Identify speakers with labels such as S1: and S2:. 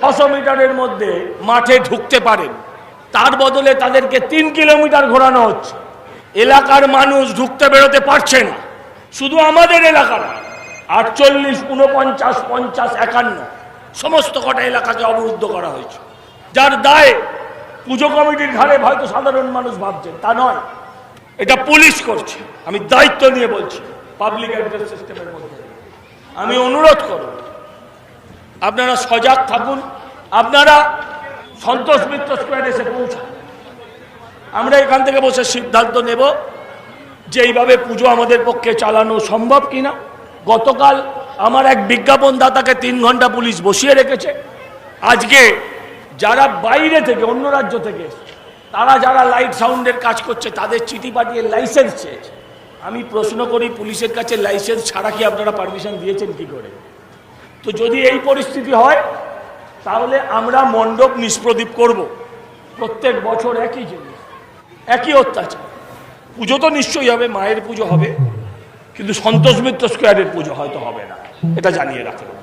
S1: ছশো মিটারের মধ্যে মাঠে ঢুকতে পারেন। তার বদলে তাদেরকে তিন কিলোমিটার ঘোরানো হচ্ছে। এলাকার মানুষ ঢুকতে বেরোতে পারছে না। শুধু আমাদের এলাকার আটচল্লিশ উনপঞ্চাশ পঞ্চাশ, একান্ন, সমস্ত কটা এলাকাকে অবরুদ্ধ করা হয়েছে। যার দায় পুজো কমিটির ঘাড়ে হয়তো সাধারণ মানুষ ভাবছেন তা নয়। এটা পুলিশ করছে। আমি দায়িত্ব নিয়ে বলছি পাবলিক অ্যাড্রেস সিস্টেমের মধ্যে। আমি অনুরোধ করব আপনারা সজাগ থাকুন, আপনারা সন্তোষ মিত্র স্কোয়ার এসে পৌঁছান। আমরা এখান থেকে বসে সিদ্ধান্ত নেব যে এইভাবে পুজো আমাদের পক্ষে চালানো সম্ভব কিনা। গতকাল আমার এক বিজ্ঞাপন দাতাকে তিন ঘণ্টা পুলিশ বসিয়ে রেখেছে। আজকে যারা বাইরে থেকে, অন্য রাজ্য থেকে তারা যারা লাইট সাউন্ডের কাজ করছে, তাদের চিঠি পাঠিয়ে লাইসেন্স চেয়েছে। আমি প্রশ্ন করি, পুলিশের কাছে লাইসেন্স ছাড়া কি আপনারা পারমিশন দিয়েছেন কি করে? তো যদি এই পরিস্থিতি হয়, তাহলে আমরা মণ্ডপ নিষ্প্রদীপ করব। প্রত্যেক বছর একই জিনিস, একই অত্যাচার। পুজো তো নিশ্চয়ই হবে, মায়ের পুজো হবে, কিন্তু সন্তোষ মিত্র স্কোয়ারের পুজো হয়তো হবে না, এটা জানিয়ে রাখলাম।